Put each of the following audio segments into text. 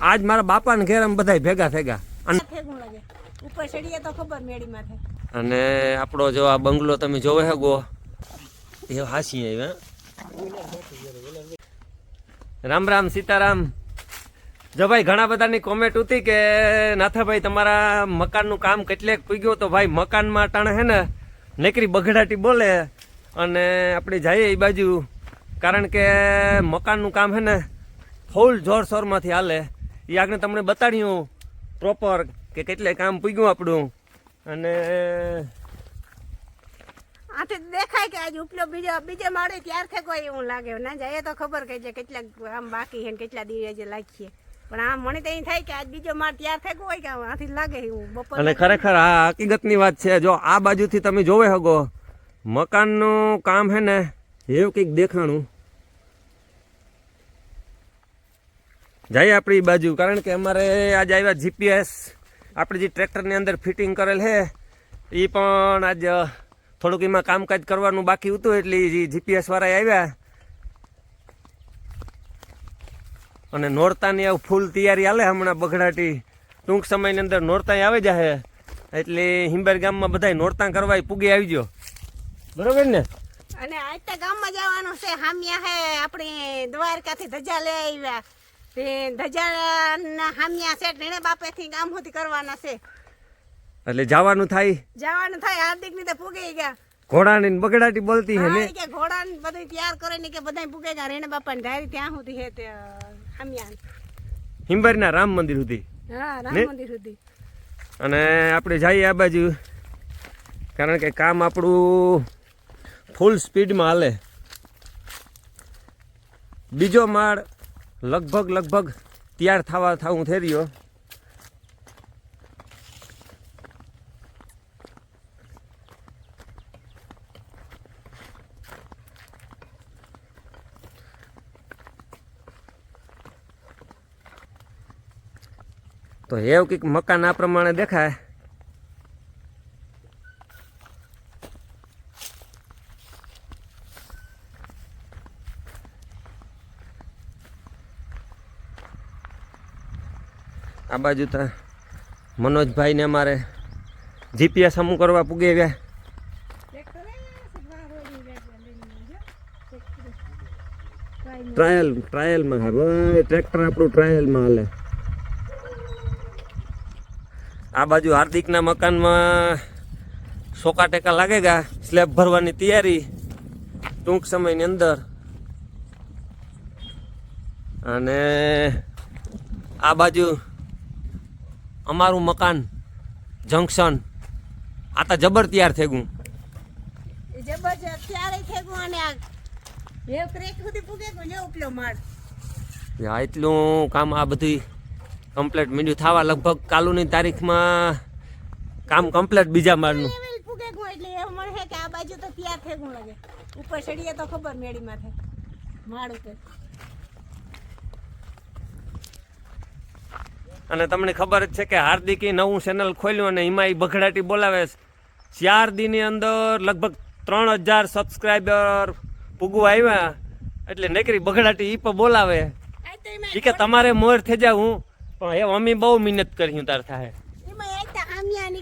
આજ મારા બાપાને ઘેર અમે બધા ભેગા ભેગા અને ઉપર ચડીએ તો ખબર મેળી માથે. અને આપણો જો આ બંગલો તમે જોવે હે ગો. એ હાસી આવ્યા. રામ રામ સીતારામ. જો ભાઈ ઘણા બધાની કોમેન્ટ હતી કે નાથાભાઈ તમારા મકાનનું કામ કેટલેક પૂગ્યું? તો ભાઈ મકાનમાં ટાણે હે ને નેકરી બગડાટી બોલે. અને આપણે જઈએ એ બાજુ. કારણ કે મકાનનું કામ હે ને ફૂલ જોરશોરમાંથી હાલે. એ આગળ તમને બતાડ્યું પ્રોપર કે કેટલે કામ પૂગ્યું આપણું. અને આથી દેખાય કે આજ ઉપલો બીજો બીજે માળે ત્યાર કોઈ એવું લાગે. ના જાય એ તો ખબર કે છે કેટલા આમ બાકી છે ને કેટલા દિવસે જે લાખીએ પણ આમ મને તો એ થાય કે આજ બીજો માળ ત્યાર થકો હોય કે આથી લાગે એવું બપોર અને ખરેખર આ હકીકતની વાત છે જો આ બાજુથી તમે જોવે હગો મકાનનું કામ હે ને એવું કંઈક દેખાણું. જઈએ આપણી બાજુ, કારણ કે અમારે આજે આવ્યા જીપીએસ આપણે જે ટ્રેક્ટરની અંદર ફિટિંગ કરેલ છે એ પણ આજ થોડુંક એમાં કામકાજ કરવાનું બાકી હતું, એટલે જીપીએસ વાળા આવ્યા. અને નોરતાની આવું ફૂલ તૈયારી હાલે હમણાં બગડાટી. ટૂંક સમયની અંદર નોરતા આવી જાય એટલે હિંબર ગામમાં બધા નોરતા કરવા પૂગી આવી ગયો બરોબર ને? અને આજ તો ગામમાં જવાનું છે, હામ્યા હે, આપણે દ્વારકાથી ધજા લઈ આવ્યા. તે ધજા હામિયા છે ટેણે બાપેથી ગામ સુધી કરવાના છે. એટલે જવાનું થાય? જવાનું થાય હાર્દિકની તો પૂગી ગયા. ઘોડાની ને બગડાટી બોલતી હે ને? કે ઘોડા ને બધું તૈયાર કરે ને કે બધાય પૂગે ગયા રેણે બાપા ને ધારી ત્યાં સુધી હે તે હામિયા હિંબરના રામ મંદિર સુધી. હા રામ મંદિર સુધી. અને આપણે જઈએ આ બાજુ. કારણ કે કામ આપણું ફૂલ સ્પીડમાં હાલે. બીજો માળ લગભગ લગભગ તૈયાર થવા થવું થઈ રહ્યો. તો એવું કંઈક મકાન આ પ્રમાણે દેખાય. આ બાજુ તો મનોજભાઈને અમારે જીપીએસ અમુક કરવા પૂગે ગયા. ટ્રાયલ ટ્રાયલમાં હવે ટ્રેક્ટર આપણું ટ્રાયલમાં હાલે. આ બાજુ હાર્દિકના મકાનમાં સોકા ટેકા લાગેગા સ્લેબ ભરવાની તૈયારી ટૂંક સમયની અંદર. અને આ બાજુ અમારું મકાન જંકશન આ તો જબર તૈયાર થઈ ગયું. એ જબરજસ્ત ત્યારે થેગું અને આ ક્રેક સુધી પૂગે ગયો ને ઉપલો માળ. આ એટલું કામ આ બધું કમ્પ્લીટ મીડિયું થવા લગભગ કાલુની તારીખમાં કામ કમ્પ્લીટ બીજા માળનું. પૂગે ગયો એટલે એ મને છે કે આ બાજુ તો તૈયાર ગયું લાગે. ઉપર ચડીએ તો ખબર મેળી માથે માળ ઉપર. અને તમને ખબર જ છે કે હાર્દિકે નવું ચેનલ ખોલ્યું અને એમાં એ બઘડાટી બોલાવે છે. ચાર દીની અંદર લગભગ ત્રણ હજાર સબસ્ક્રાઈબર પૂગવા આવ્યા. એટલે નકરી બઘડાટી એ પણ બોલાવે. આ એ કે તમારે મોર થઈ જાવ હું. પણ એ મમ્મી બહુ મહેનત કરી હું તાર થાયની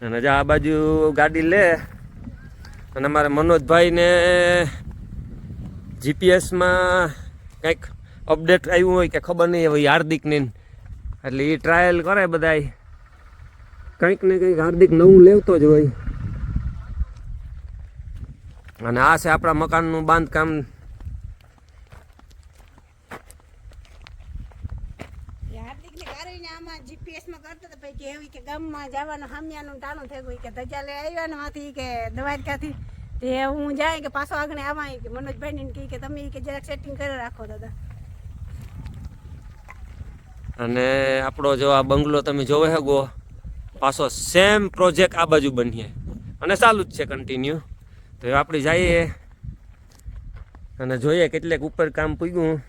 ને અને જા આ બાજુ ગાડી લે. અને અમારે મનોજભાઈને જીપીએસમાં કંઈક અપડેટ આવ્યું હોય કે ખબર નહીં, હવે હાર્દિકને એટલે એ ટ્રાયલ કરે બધાય. કંઈક ને કંઈક હાર્દિક નવું લેવતો જ હોય. અને આ છે આપણા મકાનનું બાંધકામ. એ હાર્દિક ને આમાં જીપીએસમાં કરતો હતો પછી કે ગામમાં જવાનું હામિયાનું ટાણું થઈ ગયું કે ધજા લઈ આવ્યા ને માંથી કે દ્વારકાથી. તે હું જાય કે પાછો આગળ આવા કે મનોજભાઈ ને કે તમે કે જરાક સેટિંગ કરી રાખો દાદા. અને આપણો જો આ બંગલો તમે જોવે હગો પાછો સેમ પ્રોજેક્ટ આ બાજુ બનીએ. અને ચાલુ જ છે કન્ટિન્યુ તો આપણે જઈએ. અને જોઈએ કેટલેક ઉપર કામ પૂગ્યું.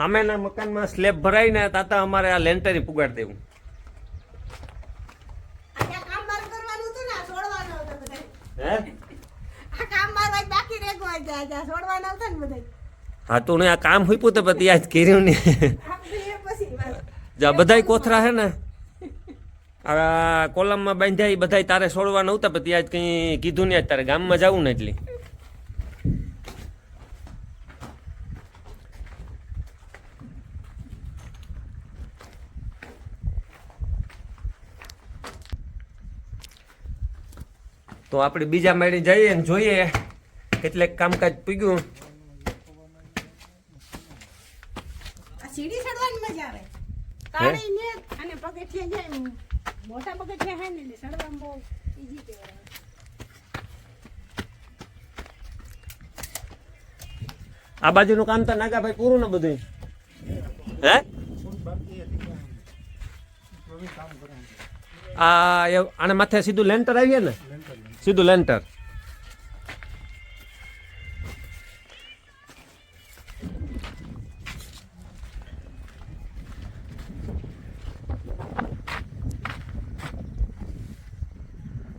સામેના મકાનમાં સ્લેબ ભરાઈને તાતા અમારે આ લેન્ટર લેન્ટરી પુગાડ દેવું. હા? તો આ કામ હોય તો પછી યાદ કર્યું ને. જા બધાય કોથરા હે ને આ કોલમમાં બાંધ્યા એ બધાય તારે છોડવા નહોતા પછી આજ કંઈ કીધું ને તારે ગામમાં જવું ને એટલે. તો આપણે બીજા માળી જઈએ ને જોઈએ કેટલેક કામકાજ પૂગ્યું. આ સીડી ચડવાની મજા આવે. કાળી ને અને પગથિયા જાય મોટા પગથિયા હે ને ચડવામાં બહુ ઈઝી કહેવાય. આ બાજુનું કામ તો નાગાભાઈ પૂરું ને બધું હે? આ આને માથે સીધું લેન્ટર આવીએ ને? સીધું લેન્ટર.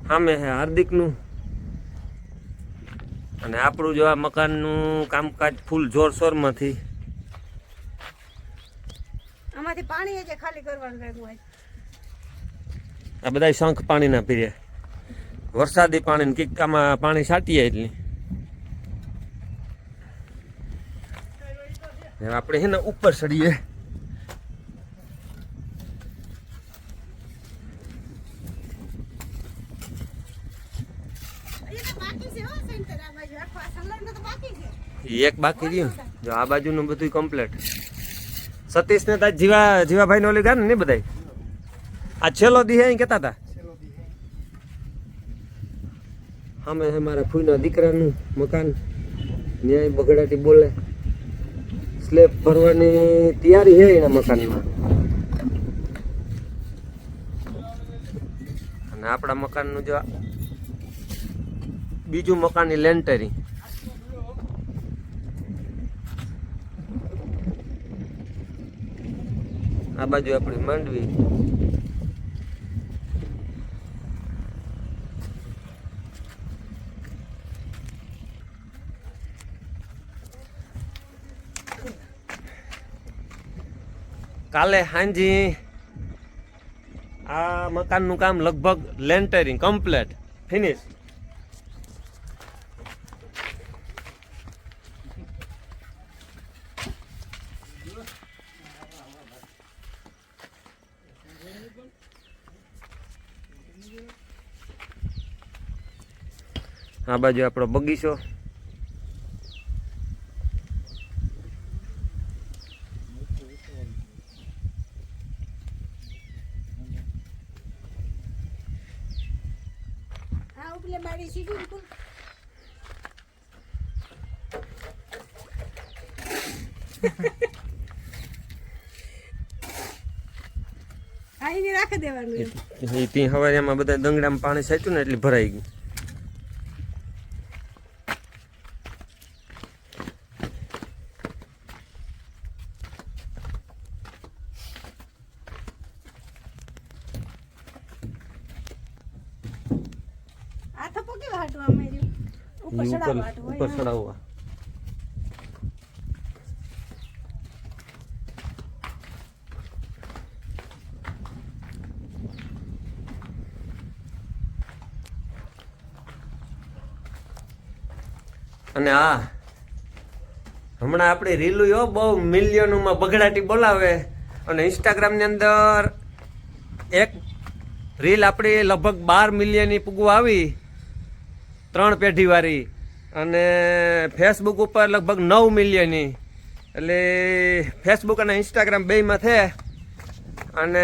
સામે હે હાર્દિકનું. અને આપણું જો આ મકાનનું કામકાજ ફૂલ જોરશોરમાંથી. આમાંથી પાણી ખાલી કરવાનું આ બધા શંખ પાણીના પીરે. વરસાદી પાણી કિક્કામાં પાણી છાંટીએ એટલે. આપણે હે ને ઉપર ચડીએ. બાજુ એક બાકી રહ્યું. જો આ બાજુનું બધું કમ્પ્લીટ સતીશ ને તાજ જીવા જીવાભાઈ નો ઓલી ગયા ને બધા આ છેલ્લો દી અહીં કેતા હતા. અમે હે મારા ફૂઈના દીકરાનું મકાન ન્યાય બગડાટી બોલે. સ્લેબ ભરવાની તૈયારી છે એના મકાનમાં. અને આપણા મકાનનું જો બીજું મકાનની લેન્ટરી. આ બાજુ આપણી માંડવી. કાલે હાંજી આ મકાનનું કામ લગભગ લેન્ટરિંગ કમ્પ્લેટ ફિનિશ. આ બાજુ આપણો બગીચો. આ ઉપલે બારી સીડી ને કુલ આ એને રાખી દેવાનું એ ત્યાં હવારે એમાં બધા દંગડામાં પાણી સાચ્યું ને એટલે ભરાઈ ગયું આ માર્યું? ઉપર ચડાવવા. ઉપર ચડાવવા અને આ હમણાં આપણી રીલું યો બહુ મિલિયનોમાં બગડાટી બોલાવે અને ઇન્સ્ટાગ્રામની અંદર એક રીલ આપણી લગભગ બાર મિલિયનની પૂગવા આવી ત્રણ પેઢીવાળી અને ફેસબુક ઉપર લગભગ નવ મિલિયનની. એટલે ફેસબુક અને ઇન્સ્ટાગ્રામ બેમાં છે. અને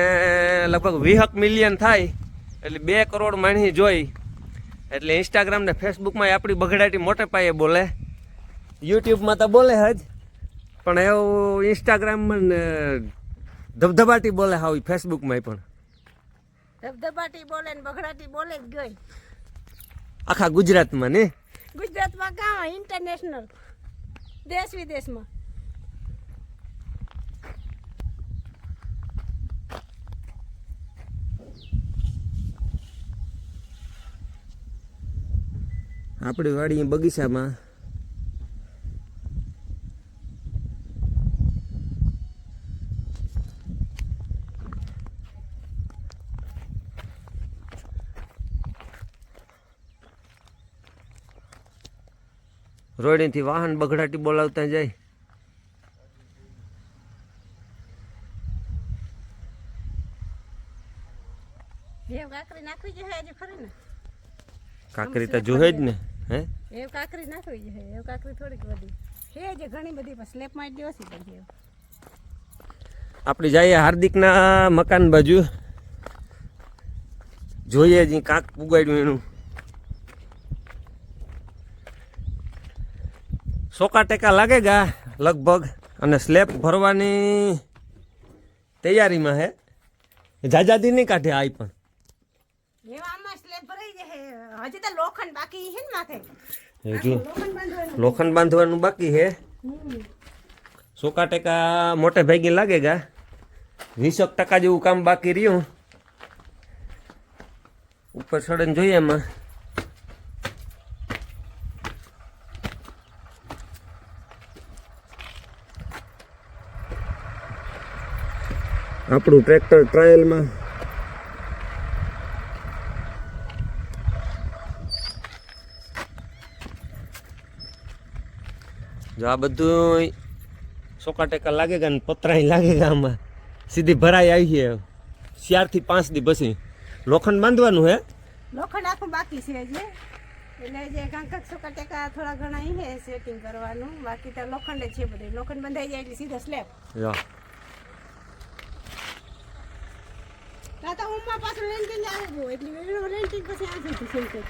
લગભગ વીહક મિલિયન થાય. એટલે બે કરોડ માણસી જોઈ. એટલે ઇન્સ્ટાગ્રામ ને ફેસબુકમાં આપણી બગડાટી મોટે પાયે બોલે. યુટ્યુબમાં તો બોલે જ. પણ એવું ઇન્સ્ટાગ્રામમાં ને ધબધબાટી બોલે હાવી ફેસબુકમાં પણ. ધબધબાટી બોલે બગડાટી બોલે જ ગઈ. આખા ગુજરાતમાં ને? ગુજરાતમાં કાં? ઇન્ટરનેશનલ દેશ વિદેશમાં. આપણી વાડી બગીચામાં રોડેથી વાહન બગડાટી બોલાવતા જાય. કાકરી તો જોહે જ ને? હે? એ કાકરી નાખવી જોઈએ એવ કાકરી થોડીક બધી છે જે ઘણી બધી પણ સ્લેપમાં જ છે એવ. આપણે જઈએ હાર્દિકના મકાન બાજુ. જોઈએ જ કાંક ઉગાડ્યું એનું. સોકા ટેકા લાગેગા લગભગ. અને સ્લેબ ભરવાની તૈયારીમાં હે. જાજાદી નહીં કાઢે આઈ પણ. લોખંડ બાંધવાનું. બાકી હે. સોકા ટેકા મોટે ભાગે લાગેગા વીસક ટકા જેવું કામ બાકી રહ્યું. ઉપર સડન જોઈએ એમાં. આપણું ટ્રેક્ટર ટ્રાયલમાં. જો આ બધું સોકા ટેકા લાગે ગા ને પતરાય લાગેગા આમાં. સીધી ભરાઈ આવી છે. ચારથી પાંચ દી પછી. લોખંડ બાંધવાનું હે? લોખંડ આખું બાકી છે જે એટલે જે કાંક સુકા ટેકા થોડા ઘણા છે સેટિંગ કરવાનું. બાકી તો લોખંડ જ છે બધું. લોખંડ બંધાઈ જાય એટલે સીધા સ્લેબ જો આ તો ઉમમાં પાછું લેન્ટિંગ આવી ગયું એટલે લેન્ટિંગ પછી આ ગયું છે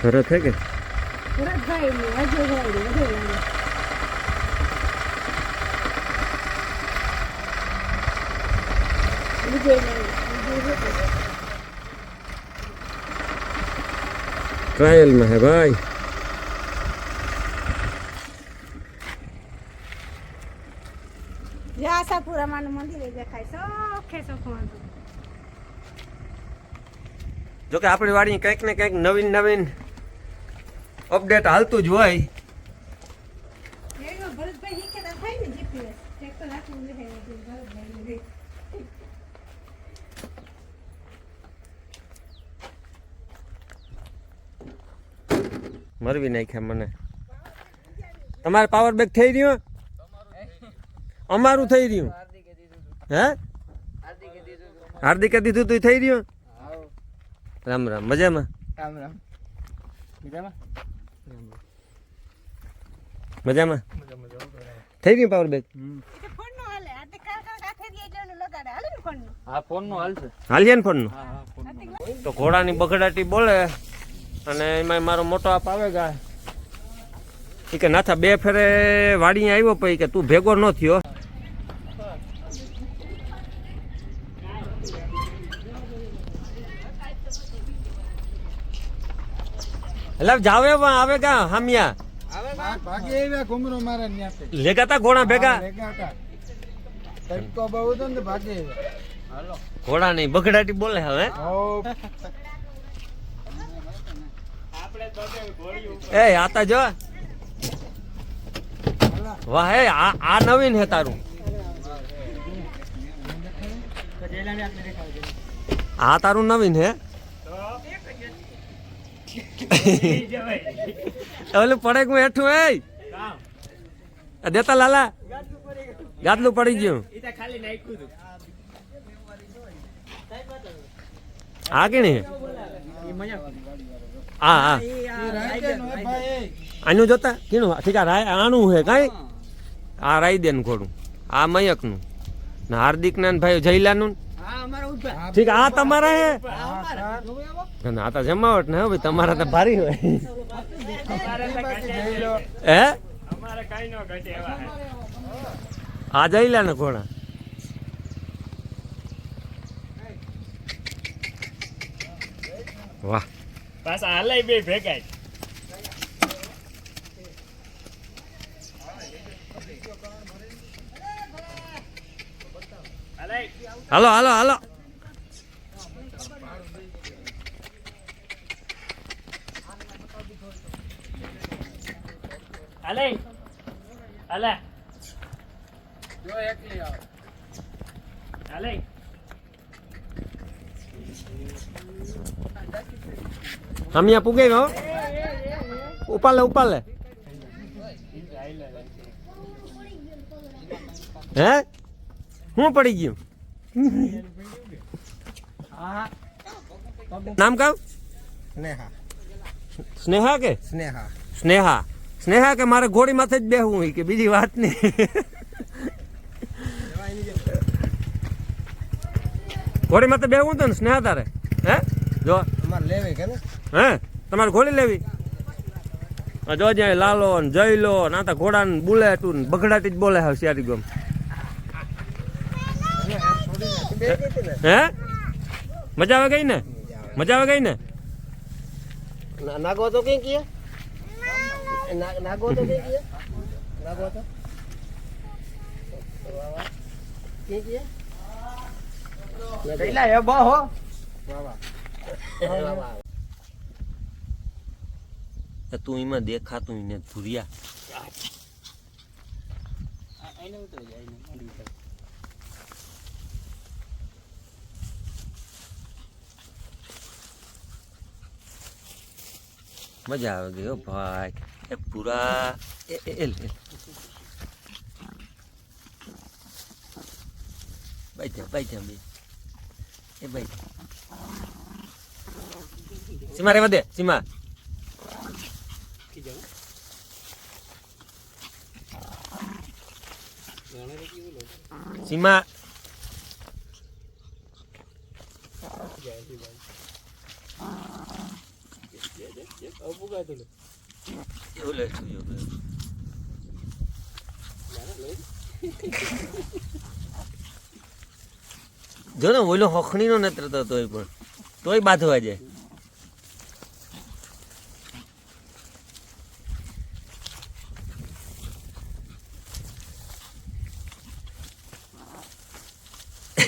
સરસ હે કે? ભરતભાઈ ને અજયભાઈ ને બધે લાગે વિજય ટ્રાયલમાં હે ભાઈ જે આશાપુરામાનું મંદિર દેખાય સોખે સોખું જોકે આપણી વાડી કંઈક ને કંઈક નવીન નવીન અપડેટ હાલતું જ હોય એમાં ભરતભાઈ શીખે તો થાય ને જીપીએસ ટ્રેક્ટર રાખવું રહે ભરતભાઈ ને મરવી નાખ્યા મને. તમારે પાવર બેક થઈ રહ્યો? અમારું થઈ રહ્યું. હે? હાર્દિકે દીધું તું થઈ રહ્યું? રામ રામ મજામાં? રામ રામ. મજામાં? મજામાં? થઈ ગયું પાવર બેક એ તો ફોનનો હાલે. આ તે કાર કાર કાથે દે એટલે લગાડે. હાલે ને ફોનનું તો ઘોડાની બગડાટી બોલે. અને એમાં મારો મોટો આપ આવે ગા. એ કે નાથા બે ફેરે વાડી આવ્યો પછી કે તું ભેગો ન થયો. એટલે જાવે પણ આવે ગા હામિયા. લેગા તા ઘોડા ભેગા. ઘોડા નહીં બગડાટી બોલે હવે. એ, આતા જો. વાહ હે આ આ નવીન હે તારું. આ તારું નવીન હે? ઓલું પડે હું હેઠું, એ? દેતા લાલા. ગાદલું પડી ગયું. આ કેણી હે, હા. આનું જોતા? કીણું, ઠીક રાય આનું હે કાંઈ? આ રાયદેન ઘોડું. આ મયકનું. ને હાર્દિકના ભાઈ જયલાનું ઠીક, આ તમારા હે આ તો જમાવટ ને ભાઈ, તમારા તો ભારી હોય. હે? આ જયલા ને ઘોડા. વાહ. પાછા હાલાય બે ભેગાય હાલો હાલો હાલો. હમિયા પૂગે હો ઉપાલે ઉપાલે હે? હું પડી ગયું? નામ કહું સ્નેહા. સ્નેહા કે? સ્નેહા. સ્નેહા. સ્નેહા કે મારે ઘોડી માથે જ બેહવું કે બીજી વાત નહીં. ઘોડી માથે બેહવું તો ને સ્નેહા તારે. હે? જો. અમારે લેવી કે ને? હે? તમારે ઘોડી લેવી? આ જો જ્યાં લાલો ને જયલો ને તો ઘોડા ને બુલેટું ને બગડાટી જ બોલે હવે શિયારી ગમ. હે? મજા આવે ગઈ ને? મજા આવે ગઈ ને? નાગો તો કઈ કીએ નાગો તો કઈ કીએ નાગો તો? કઈ કીએ કઈલા હે બા હો. તું એમાં દેખાતું ને ભૂર્યા. મજા આવે હો ભાઈ. એ પૂરા એ એ એ લે. બાઈ જા બાઈ જા બે. એ બાઈ સીમા રેવા દે, સીમા. સીમા. એવું લે છું જો ને ઓલો હખણીનો નેત્ર તો તોય પણ તોય બાંધવા જાય.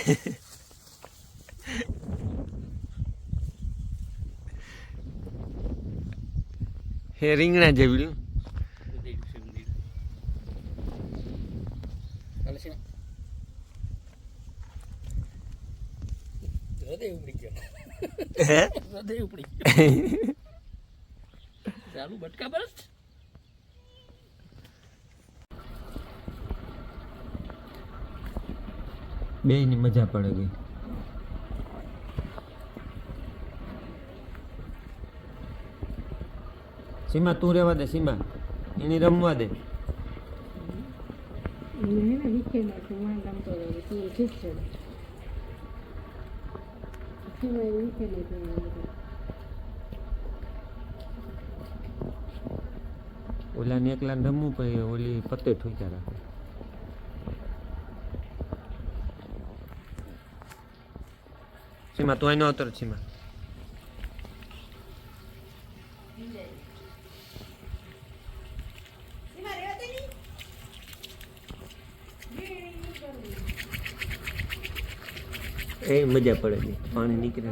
હે રીંગણા હે? હૃદય ઉપડી ગયું. ચાલુ બટકા બસ બે ની મજા પડે ગઈ સીમા, તું રેવા દે, સીમા. એની રમવા દે. ઓલા ને એકલા રમવું પછી ઓલી પતે ઠોક્યા રાખે. સીમા તું એનો અતર સીમા. એ મજા પડે છે પાણી નીકળે.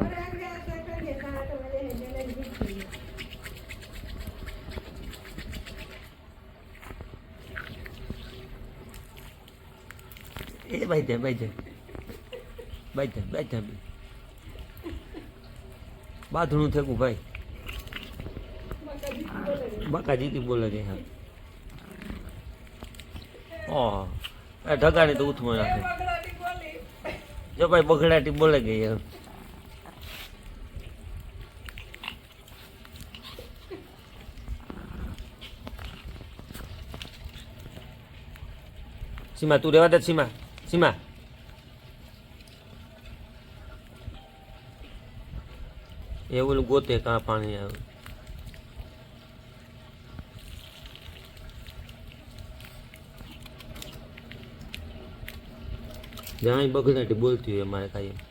એ બાઈ જાય બાઈ જાય બાઈ જાય બાઈ જાય બાથણું થેકું ભાઈ. બાકા જીતી બોલે છે હા. એ ઢગાણી તો ઉથમાં રાખે. જો ભાઈ બગડાટી બોલે ગઈ એમ સીમા, તું રેવા દે સીમા સીમા. એવું ઓલું ગોતે કાં પાણી આવે. જ્યાં બગડાટી બોલતી હોય મારે કાંઈ